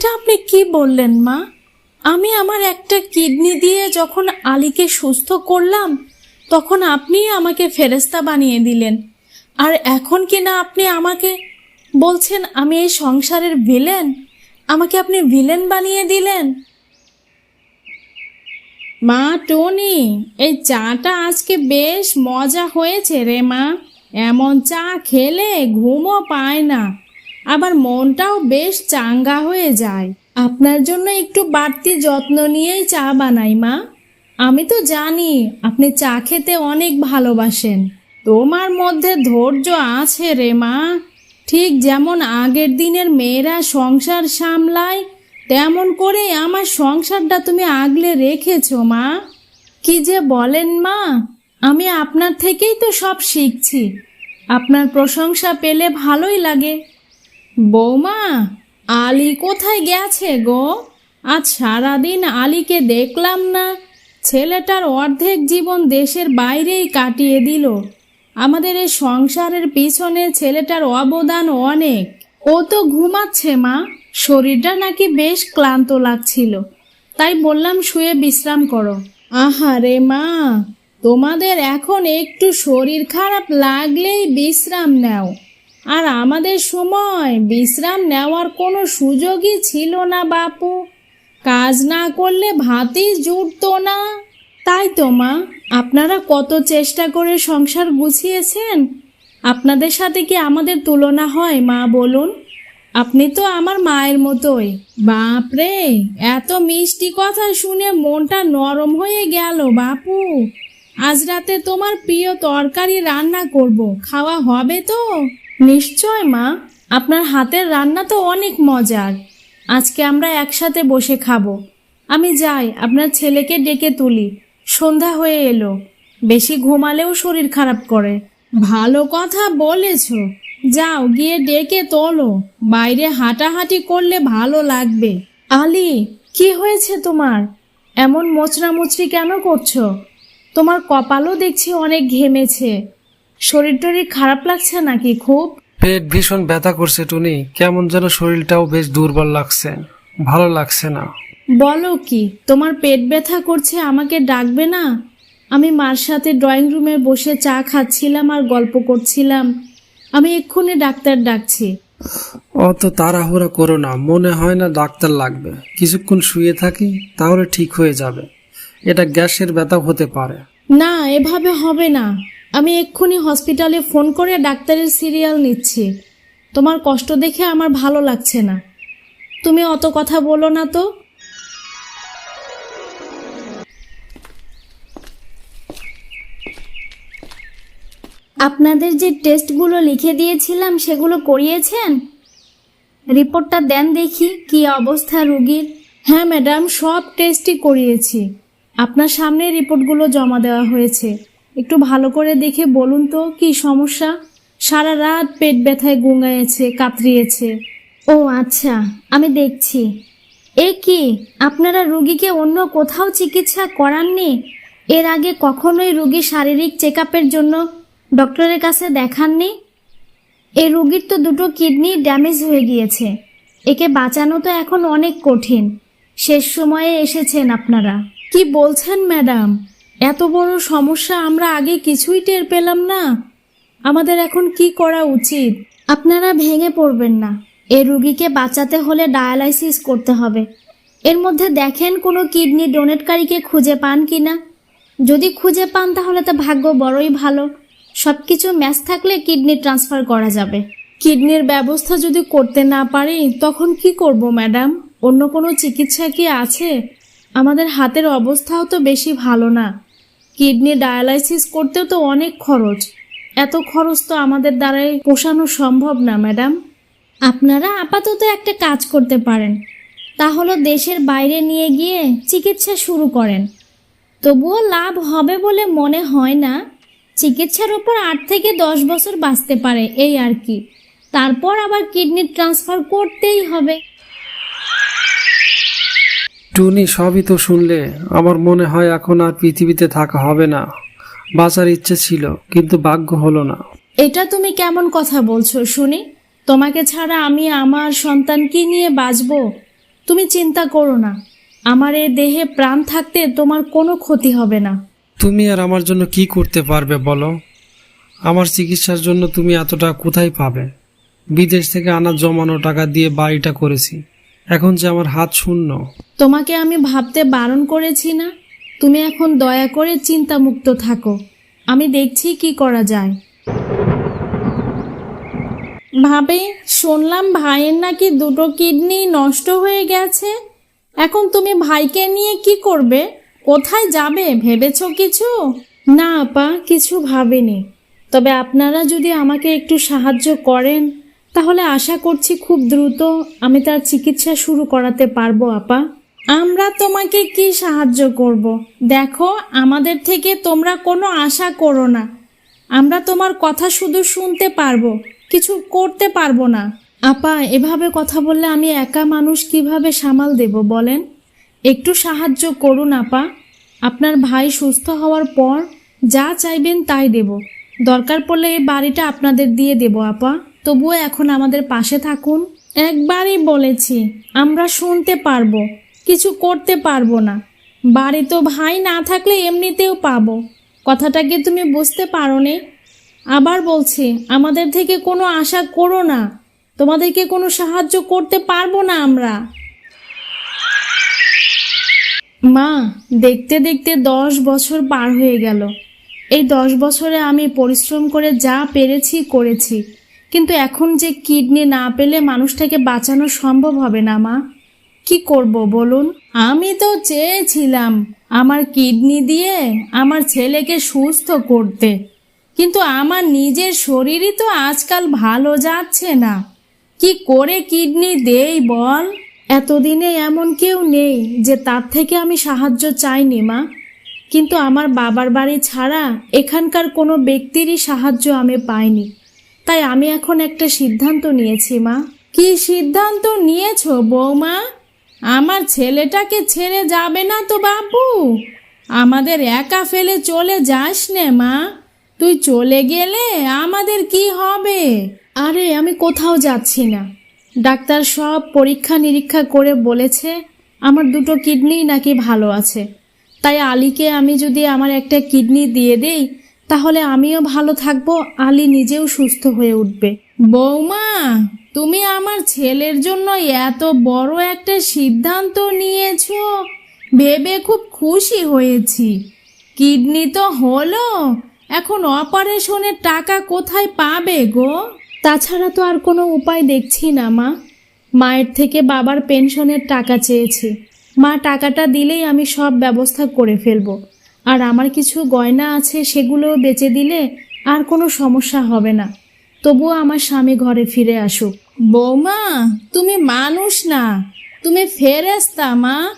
এটা আপনি কি বললেন, মা? আমি আমার একটা কিডনি দিয়ে যখন আলীকে সুস্থ করলাম, তখন আপনি আমাকে ফেরেস্তা বানিয়ে দিলেন। আর এখন কি না আপনি আমাকে বলছেন, আমি এই সংসারের ভিলেন আমাকে আপনি ভিলেন বানিয়ে দিলেন? মা টনি, এই চাটা আজকে বেশ মজা হয়েছে রে মা। এমন চা খেলে ঘুমও পায় না। আবার মনটাও বেশ চাঙ্গা হয়ে যায়। আপনার জন্য একটু বাড়তি যত্ন নিয়েই চা বানাই, মা। আমি তো জানি আপনি চা খেতে অনেক ভালোবাসেন। তোমার মধ্যে ধৈর্য আছে রে, মা। ঠিক যেমন আগের দিনের মেয়েরা সংসার সামলায়, তেমন করে আমার সংসারটা তুমি আগলে রেখেছো, মা। কি যে বলেন, মা, আমি আপনার থেকেই তো সব শিখছি। আপনার প্রশংসা পেলে ভালোই লাগে। বৌমা, আলী কোথায় গেছে গো? আজ সারাদিন আলীকে দেখলাম না। ছেলেটার অর্ধেক জীবন দেশের বাইরেই কাটিয়ে দিল। আমাদের এই সংসারের পিছনে ছেলেটার অবদান অনেক। ও তো ঘুমাচ্ছে মা। শরীরটা নাকি বেশ ক্লান্ত লাগছিল। তাই বললাম, শুয়ে বিশ্রাম করো। আহারে মা, তোমাদের এখন একটু শরীর খারাপ লাগলেই বিশ্রাম নাও। আর আমাদের সময় বিশ্রাম নেওয়ার কোনো সুযোগই ছিল না, বাপু। কাজ না করলে ভাতই জুটতো না। তাই তো, মা, আপনারা কত চেষ্টা করে সংসার গুছিয়েছেন? আপনাদের সাথে কি আমাদের তুলনা হয়, মা, বলুন? আপনি তো আমার মায়ের মতোই। বাপরে এত মিষ্টি কথা শুনে মনটা নরম হয়ে গেল, বাপু। আজ রাতে তোমার প্রিয় তরকারি রান্না করব, খাওয়া হবে তো? নিশ্চয়, মা। আপনার হাতের রান্না তো অনেক মজার। আজকে আমরা একসাথে বসে খাব। আমি যাই, আপনার ছেলেকে ডেকে তুলি। সন্ধ্যা হয়ে এলো। বেশি ঘুমালেও শরীর খারাপ করে। ভালো কথা বলেছ। যাও, গিয়ে ডেকে তোলো। বাইরে হাঁটাহাঁটি করলে ভালো লাগবে। আলি, কি হয়েছে তোমার? এমন মোচড়া মুচড়ি কেন করছ? তোমার কপালও দেখছি অনেক ঘেমেছে। শরীর টরীর খারাপ লাগছে নাকি খুব? পেট ভীষণ ব্যথা করছে টুনি। কেমন যেন শরীরটাও বেশ দুর্বল লাগছে। ভালো লাগছে না। বলো কি তোমার পেট ব্যথা করছে আমাকে ডাকবে না? আমি মার সাথে ড্রয়িং রুমে বসে চা খাচ্ছিলাম আর গল্প করছিলাম। আমি এক্ষুনি ডাক্তার ডাকছি। অত তাড়াহুড়া করো না মনে হয় না ডাক্তার লাগবে। কিছুক্ষণ শুয়ে থাকি তাহলে ঠিক হয়ে যাবে। এটা গ্যাসের ব্যথা হতে পারে। না এভাবে হবে না। আমি এক্ষুনি হসপিটালে ফোন করে ডাক্তারের সিরিয়াল নিচ্ছি। তোমার কষ্ট দেখে আমার ভালো লাগছে না। তুমি অত কথা বলো না তো। আপনাদের যে টেস্টগুলো লিখে দিয়েছিলাম, সেগুলো করিয়েছেন? রিপোর্টটা দেন দেখি, কি অবস্থা রুগীর? হ্যাঁ ম্যাডাম, সব টেস্টই করিয়েছি। আপনার সামনে রিপোর্টগুলো জমা দেওয়া হয়েছে। একটু ভালো করে দেখে বলুন তো, কি সমস্যা? সারা রাত পেট ব্যথায় গুঙায়েছে কাতরিয়েছে। ও আচ্ছা আমি দেখছি। এ কি, আপনারা রুগীকে অন্য কোথাও চিকিৎসা করাননি? এর আগে কখনোই রুগী শারীরিক চেক জন্য ডক্টরের কাছে দেখাননি? এই রুগীর তো দুটো কিডনি ড্যামেজ হয়ে গিয়েছে। একে বাঁচানো তো এখন অনেক কঠিন। শেষ সময়ে এসেছেন আপনারা। কি বলছেন, ম্যাডাম? এত বড় সমস্যা আমরা আগে কিছুই টের পেলাম না। আমাদের এখন কি করা উচিত? আপনারা ভেঙে পড়বেন না। এই রুগীকে বাঁচাতে হলে ডায়ালাইসিস করতে হবে। এর মধ্যে দেখেন কোনো কিডনি ডোনেটকারীকে খুঁজে পান কি না যদি খুঁজে পান তাহলে তো ভাগ্য বড়ই ভালো। সব কিছু ম্যাচ থাকলে কিডনি ট্রান্সফার করা যাবে। কিডনির ব্যবস্থা যদি করতে না পারি, তখন কি করব, ম্যাডাম? অন্য কোনো চিকিৎসা কি আছে? আমাদের হাতের অবস্থাও তো বেশি ভালো না। কিডনি ডায়ালাইসিস করতেও তো অনেক খরচ। এত খরচ তো আমাদের দ্বারাই পোষানো সম্ভব না, ম্যাডাম। আপনারা আপাতত একটা কাজ করতে পারেন। তা হলো দেশের বাইরে নিয়ে গিয়ে চিকিৎসা শুরু করেন। তবুও লাভ হবে বলে মনে হয় না। চিকিৎসার ওপর আট থেকে দশ বছর বাঁচতে পারে এই আর কি। তারপর আবার কিডনি ট্রান্সফার করতেই হবে। টুনি সবই তো শুনলে। আমার মনে হয় এখন আর পৃথিবীতে থাকা হবে না। বাঁচার ইচ্ছে ছিল কিন্তু ভাগ্য হলো না। এটা তুমি কেমন কথা বলছো শুনি। তোমাকে ছাড়া আমি আমার সন্তান কি নিয়ে বাঁচবো? তুমি চিন্তা করো না। আমার এই দেহে প্রাণ থাকতে তোমার কোনো ক্ষতি হবে না। তুমি আর আমার জন্য কি করতে পারবে বলো? আমার চিকিৎসার জন্য তুমি এতটা কোথায় পাবে? বিদেশ থেকে আনা জমানো টাকা দিয়ে বাড়িটা করেছি। এখন যে আমার হাত শূন্য। তোমাকে আমি ভাবতে বারণ করেছি না? তুমি এখন দয়া করে চিন্তামুক্ত থাকো। আমি দেখছি কি করা যায়। ভাবে, শুনলাম ভাইয়ের নাকি দুটো কিডনি নষ্ট হয়ে গেছে। এখন তুমি ভাইকে নিয়ে কি করবে? কোথায় যাবে? ভেবেছো কিছু? না, আপা, কিছু ভাবিনি। তবে আপনারা যদি আমাকে একটু সাহায্য করেন। তাহলে আশা করছি খুব দ্রুত আমি তার চিকিৎসা শুরু করাতে পারব, আপা। আমরা তোমাকে কি সাহায্য করব? দেখো, আমাদের থেকে তোমরা কোনো আশা করো না। আমরা তোমার কথা শুধু শুনতে পারব, কিছু করতে পারব না। আপা, এভাবে কথা বললে আমি একা মানুষ কীভাবে সামাল দেব বলেন? একটু সাহায্য করুন, আপা। আপনার ভাই সুস্থ হওয়ার পর যা চাইবেন তাই দেব। দরকার পড়লে এই বাড়িটা আপনাদের দিয়ে দেব, আপা। তবুও এখন আমাদের পাশে থাকুন। একবারই বলেছি, আমরা শুনতে পারব, কিছু করতে পারব না। বাড়ি তো ভাই না থাকলে এমনিতেও পাবো। কথাটা কি তুমি বুঝতে পারো নে আবার বলছি, আমাদের থেকে কোনো আশা করো না। তোমাদেরকে কোনো সাহায্য করতে পারব না আমরা। মা, দেখতে দেখতে দশ বছর পার হয়ে গেল। এই দশ বছরে আমি পরিশ্রম করে যা পেরেছি করেছি। কিন্তু এখন যে কিডনি না পেলে মানুষটাকে বাঁচানো সম্ভব হবে না, মা। কি করব বলুন? আমি তো চেয়েছিলাম আমার কিডনি দিয়ে আমার ছেলেকে সুস্থ করতে। কিন্তু আমার নিজের শরীরই তো আজকাল ভালো যাচ্ছে না। কি করে কিডনি দেই বল? এতদিনে এমন কেউ নেই যে তার থেকে আমি সাহায্য চাইনি, মা। কিন্তু আমার বাবার বাড়ি ছাড়া এখানকার কোনো ব্যক্তিরই সাহায্য আমি পাইনি। তাই আমি এখন একটা সিদ্ধান্ত নিয়েছি, মা। কি সিদ্ধান্ত নিয়েছো, বৌমা? আমার ছেলেটাকে ছেড়ে যাবে না তো বাবু। আমাদের একা ফেলে চলে যাস নে, মা। তুই চলে গেলে আমাদের কি হবে? আরে, আমি কোথাও যাচ্ছি না। ডাক্তার সব পরীক্ষা নিরীক্ষা করে বলেছে, আমার দুটো কিডনি নাকি ভালো আছে। তাই আলীকে আমি যদি আমার একটা কিডনি দিয়ে দেই তাহলে আমিও ভালো থাকব আলী নিজেও সুস্থ হয়ে উঠবে। বৌমা তুমি আমার ছেলের জন্য এত বড় একটা সিদ্ধান্ত নিয়েছো। ভেবে খুব খুশি হয়েছি। কিডনি তো হলো এখন অপারেশনের টাকা কোথায় পাবে গো? তাছাড়া তো আর কোনো উপায় দেখছি না মা। মায়ের থেকে বাবার পেনশনের টাকা চেয়েছি। মা টাকাটা দিলেই আমি সব ব্যবস্থা করে ফেলব। আর আমার কিছু গয়না আছে সেগুলো বেচে দিলে আর কোনো সমস্যা হবে না। তবুও আমার স্বামী ঘরে ফিরে আসুক। বৌমা তুমি মানুষ না। তুমি ফেরেস্তা মা।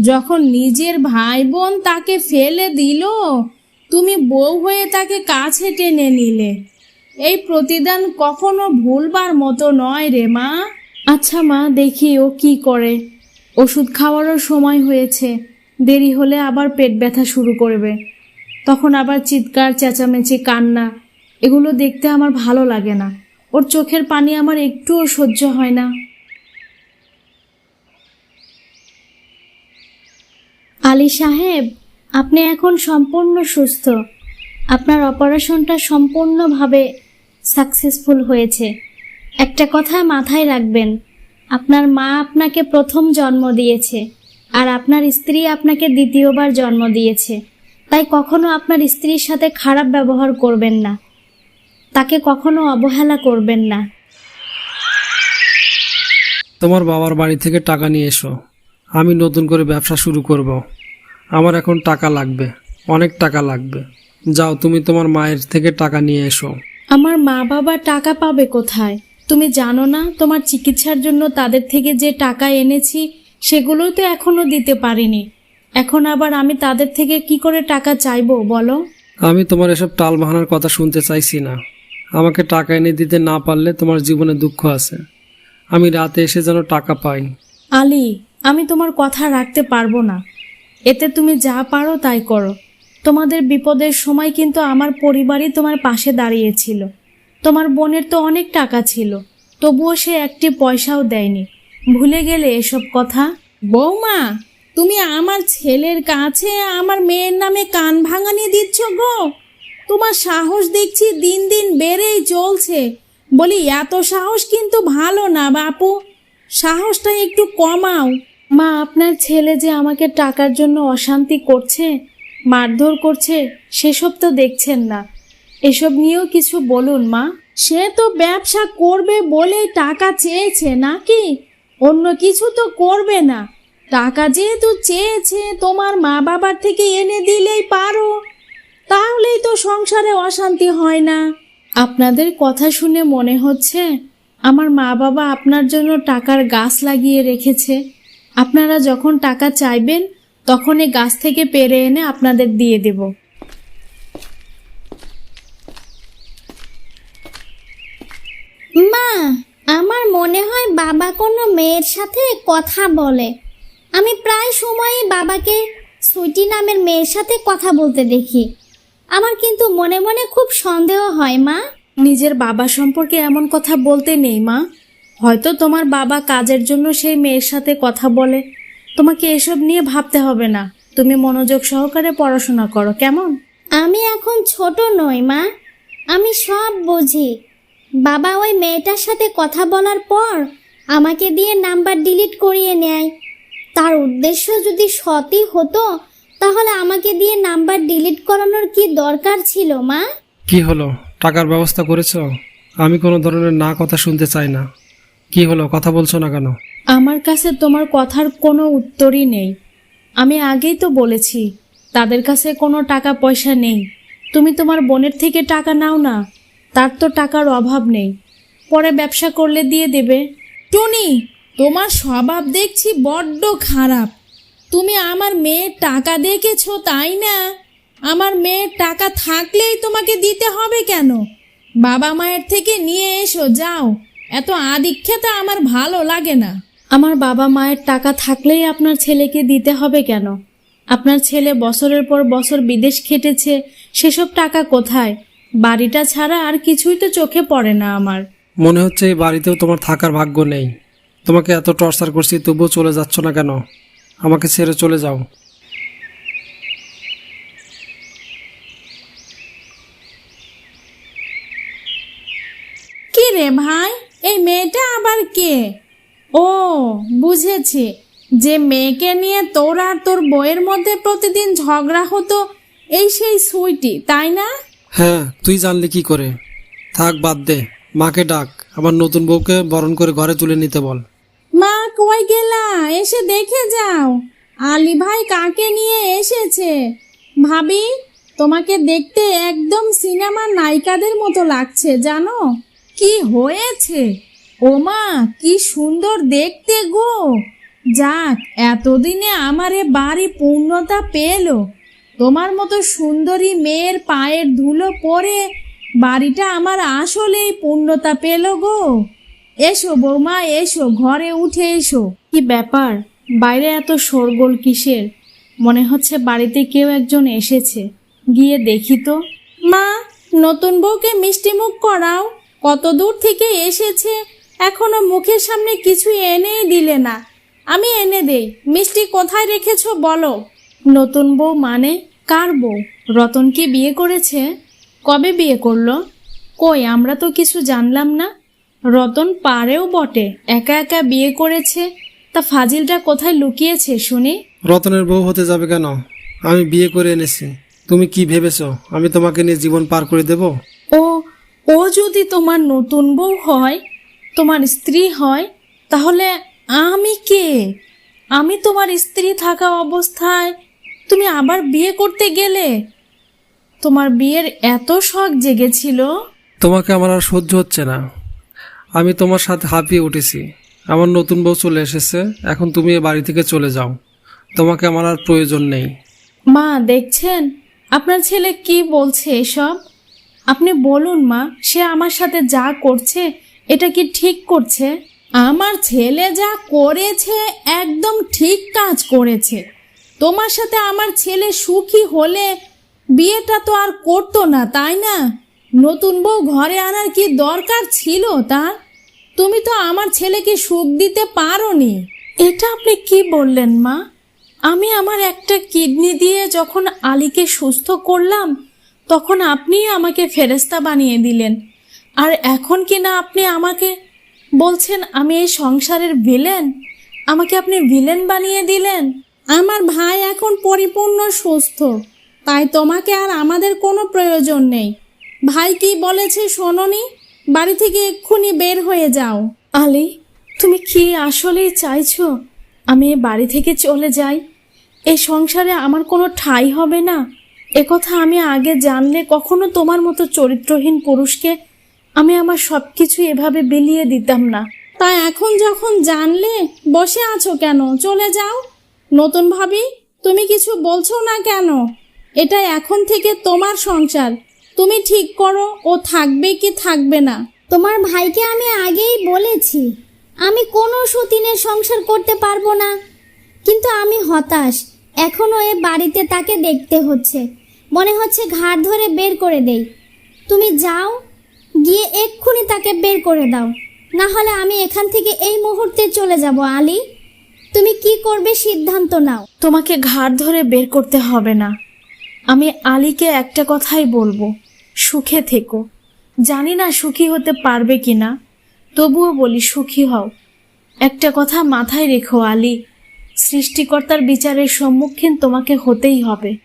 যখন নিজের ভাই বোন তাকে ফেলে দিল তুমি বউ হয়ে তাকে কাছে টেনে নিলে। এই প্রতিদান কখনো ভুলবার মতো নয় রে মা। আচ্ছা মা দেখি ও কি করে। ওষুধ খাওয়ারও সময় হয়েছে। দেরি হলে আবার পেট ব্যথা শুরু করবে। তখন আবার চিৎকার, চেঁচামেচি, কান্না, এগুলো দেখতে আমার ভালো লাগে না। ওর চোখের পানি আমার একটুও সহ্য হয় না। আলী সাহেব, আপনি এখন সম্পূর্ণ সুস্থ। আপনার অপারেশনটা সম্পূর্ণভাবে সাকসেসফুল হয়েছে। একটা কথা মাথায় রাখবেন, আপনার মা আপনাকে প্রথম জন্ম দিয়েছে। আর আপনার স্ত্রী আপনাকে দ্বিতীয়বার জন্ম দিয়েছে। তাই কখনো আপনার স্ত্রীর সাথে খারাপ ব্যবহার করবেন না। তাকে কখনো অবহেলা করবেন না। তোমার বাবার বাড়ি থেকে টাকা নিয়ে এসো। আমি নতুন করে ব্যবসা শুরু করব। আমার এখন টাকা লাগবে অনেক টাকা লাগবে। যাও তুমি তোমার মায়ের থেকে টাকা নিয়ে এসো। আমার মা বাবা টাকা পাবে কোথায়? তুমি জানো না তোমার চিকিৎসার জন্য তাদের থেকে যে টাকা এনেছি সেগুলোই তো এখনও দিতে পারিনি। এখন আবার আমি তাদের থেকে কি করে টাকা চাইব বলো? আমি তোমার এসব টাল বাহানার কথা শুনতে চাইছি না। আমাকে টাকা এনে দিতে না পারলে তোমার জীবনে দুঃখ আছে। আমি রাতে এসে যেন টাকা পাই। আলী আমি তোমার কথা রাখতে পারব না। এতে তুমি যা পারো তাই করো। তোমাদের বিপদের সময় কিন্তু আমার পরিবারই তোমার পাশে দাঁড়িয়েছিল। তোমার বোনের তো অনেক টাকা ছিল তবুও সে একটি পয়সাও দেয়নি। ভুলে গেলে এসব কথা? বৌমা তুমি আমার ছেলের কাছে আমার মেয়ের নামে কান ভাঙানি দিচ্ছ গো। তোমার সাহস দেখছি দিন দিন বেড়েই চলছে। বলি এত সাহস কিন্তু ভালো না বাপু। সাহসটা একটু কমাও। মা আপনার ছেলে যে আমাকে টাকার জন্য অশান্তি করছে মারধর করছে সেসব তো দেখছেন না। এসব নিয়েও কিছু বলুন মা। সে তো ব্যবসা করবে বলেই টাকা চেয়েছে নাকি? অন্য কিছু তো করবে না। টাকা যেহেতু চেয়েছে, তোমার মা বাবার থেকে এনে দিলেই পারো। তাহলেই তো সংসারে অশান্তি হয় না। আপনাদের কথা শুনে মনে হচ্ছে আমার মা বাবা আপনার জন্য টাকার গাছ লাগিয়ে রেখেছে। আপনারা যখন টাকা চাইবেন তখন এই গাছ থেকে পেরে এনে আপনাদের দিয়ে দেব মা আমার মনে হয় বাবা কোনো মেয়ের সাথে কথা বলে। আমি প্রায় সময়ই বাবাকে সুইটি নামের মেয়ের সাথে কথা বলতে দেখি। আমার কিন্তু মনে মনে খুব সন্দেহ হয় মা। নিজের বাবা সম্পর্কে এমন কথা বলতে নেই মা। হয়তো তোমার বাবা কাজের জন্য সেই মেয়ের সাথে কথা বলে। তোমাকে এসব নিয়ে ভাবতে হবে না। তুমি মনোযোগ সহকারে পড়াশোনা করো কেমন? আমি এখন ছোট নই মা। আমি সব বুঝি। বাবা ওই মেয়েটার সাথে কথা বলার পর আমাকে দিয়ে নাম্বার ডিলিট করিয়ে নেয়। তার উদ্দেশ্য যদি সতই হতো তাহলে আমাকে দিয়ে নাম্বার ডিলিট করানোর কি দরকার ছিল মা? কি হলো? টাকার ব্যবস্থা করেছ? আমি কোনো ধরনের না কথা শুনতে চাই না। কি হলো? কথা বলছো না কেন? আমার কাছে তোমার কথার কোনো উত্তরই নেই। আমি আগেই তো বলেছি তাদের কাছে কোনো টাকা পয়সা নেই। তুমি তোমার বোনের থেকে টাকা নাও না। তার তো টাকার অভাব নেই। পরে ব্যবসা করলে দিয়ে দেবে। টুনি, তোমার স্বভাব দেখছি বড্ড খারাপ। তুমি আমার মেয়ের টাকা দেখেছ, তাই না? আমার মেয়ের টাকা থাকলেই তোমাকে দিতে হবে কেন? বাবা মায়ের থেকে নিয়ে এসো, যাও। এত আদিক্ষেতা আমার ভালো লাগে না। আমার বাবা মায়ের টাকা থাকলেই আপনার ছেলেকে দিতে হবে কেন? আপনার ছেলে বছরের পর বছর বিদেশ খেটেছে, সেসব টাকা কোথায়? বাড়িটা ছাড়া আর কিছুই তো চোখে পড়ে না আমার। মনে হচ্ছে এই বাড়িতেও তোমার থাকার ভাগ্য নেই। তোমাকে এত টর্চার করছি তবুও চলে যাচ্ছ না কেন? আমাকে ছেড়ে চলে যাও। কি রে ভাই? এই মেয়েটা আবার কে? ও বুঝেছি। যে মেয়েকে নিয়ে তোর আর তোর বইয়ের মধ্যে প্রতিদিন ঝগড়া হতো এই সেই সুইটি তাই না? হ্যাঁ তুই জানলি কি করে? থাক, বাদ দে। মাকে ডাক, আবার নতুন বউকে বরণ করে ঘরে তুলে নিতে বল। মা, কই গেলা? এসে দেখে যাও। আলী ভাই কাকে নিয়ে এসেছে? ভাবি, তোমাকে দেখতে একদম সিনেমার নায়িকাদের মতো লাগছে, জানো? কি হয়েছে? ওমা কি সুন্দর দেখতে গো। যাক, এতদিনে আমার এ বাড়ি পূর্ণতা পেল। তোমার মতো সুন্দরী মেয়ের পায়ের ধুলো পরে বাড়িটা আমার আসলেই পূর্ণতা পেল গো। এসো বৌমা, এসো, ঘরে উঠে এসো। কি ব্যাপার? বাইরে এত শোরগোল কিসের? মনে হচ্ছে বাড়িতে কেউ একজন এসেছে। গিয়ে দেখি তো। মা, নতুন বউকে মিষ্টি মুখ করাও। কত দূর থেকে এসেছে, এখনও মুখের সামনে কিছু এনেই দিলে না। আমি এনে দেই। মিষ্টি কোথায় রেখেছো বলো। নতুন বউ মানে? কার বউ? রতন কি বিয়ে করেছে? কবে বিয়ে করল? কই আমরা তো কিছু জানলাম না। রতন পারেও বটে একা একা বিয়ে করেছে। তা ফাজিলটা কোথায় লুকিয়েছে শুনি? রতনের বউ হতে যাবে কেন? আমি বিয়ে করে এনেছি। তুমি কি ভেবেছো? আমি তোমাকে নিয়ে জীবন পার করে দেব? ও ও যদি তোমার নতুন বউ হয় তোমার স্ত্রী হয় তাহলে আমি কে? আমি তোমার স্ত্রী থাকা অবস্থায় তুমি আবার বিয়ে করতে গেলে? তোমার বিয়ের এত শখ জেগেছিল। তোমাকে আমার আর সহ্য হচ্ছে না। আমি তোমার সাথে হাঁপিয়ে উঠেছি। আমার নতুন বউ চলে এসেছে। এখন তুমি এ বাড়ি থেকে চলে যাও। তোমাকে আমার আর প্রয়োজন নেই। মা দেখছেন? আপনার ছেলে কি বলছে এসব? আপনি বলুন মা সে আমার সাথে যা করছে এটা কি ঠিক করছে? আমার ছেলে যা করেছে একদম ঠিক কাজ করেছে। তোমার সাথে আমার ছেলে সুখী হলে বিয়েটা তো আর করতো না, তাই না? নতুন বউ ঘরে আনার কি দরকার ছিল তার? তুমি তো আমার ছেলেকে সুখ দিতে পারোনি। এটা আপনি কি বললেন, মা? আমি আমার একটা কিডনি দিয়ে যখন আলীকে সুস্থ করলাম, তখন আপনিই আমাকে ফেরেস্তা বানিয়ে দিলেন। আর এখন কি না আপনি আমাকে বলছেন, আমি এই সংসারের ভিলেন আমাকে আপনি ভিলেন বানিয়ে দিলেন? আমার ভাই এখন পরিপূর্ণ সুস্থ। তাই তোমাকে আর আমাদের কোনো প্রয়োজন নেই। ভাই কি বলেছে শোনোনি? বাড়ি থেকে এক্ষুনি বের হয়ে যাও। আলি তুমি কি আসলেই চাইছো আমি এ বাড়ি থেকে চলে যাই? এই সংসারে আমার কোনো ঠাঁই হবে না? একথা আমি আগে জানলে কখনো তোমার মতো চরিত্রহীন পুরুষকে আমি আমার সব কিছু এভাবে বিলিয়ে দিতাম না। তা এখন যখন জানলে বসে আছো কেন? চলে যাও। নতুন ভাবি, তুমি কিছু বলছো না কেন? এটা এখন থেকে তোমার সংসার। তুমি ঠিক করো, ও থাকবে কি থাকবে না। তোমার ভাইকে আমি আগেই বলেছি, আমি কোনো সতীনের সংসার করতে পারব না। কিন্তু আমি হতাশ এখনও এ বাড়িতে তাকে দেখতে হচ্ছে। মনে হচ্ছে ঘাড় ধরে বের করে দেই। তুমি যাও, গিয়ে এক্ষুনি তাকে বের করে দাও। না হলে আমি এখান থেকে এই মুহূর্তে চলে যাব, আলী। তুমি কি করবে সিদ্ধান্ত নাও। তোমাকে ঘাড় ধরে বের করতে হবে না। আমি আলীকে একটা কথাই বলব, সুখে থেকো। জানি না সুখী হতে পারবে কি না তবুও বলি সুখী হও। একটা কথা মাথায় রেখো আলী, সৃষ্টিকর্তার বিচারের সম্মুখীন তোমাকে হতেই হবে।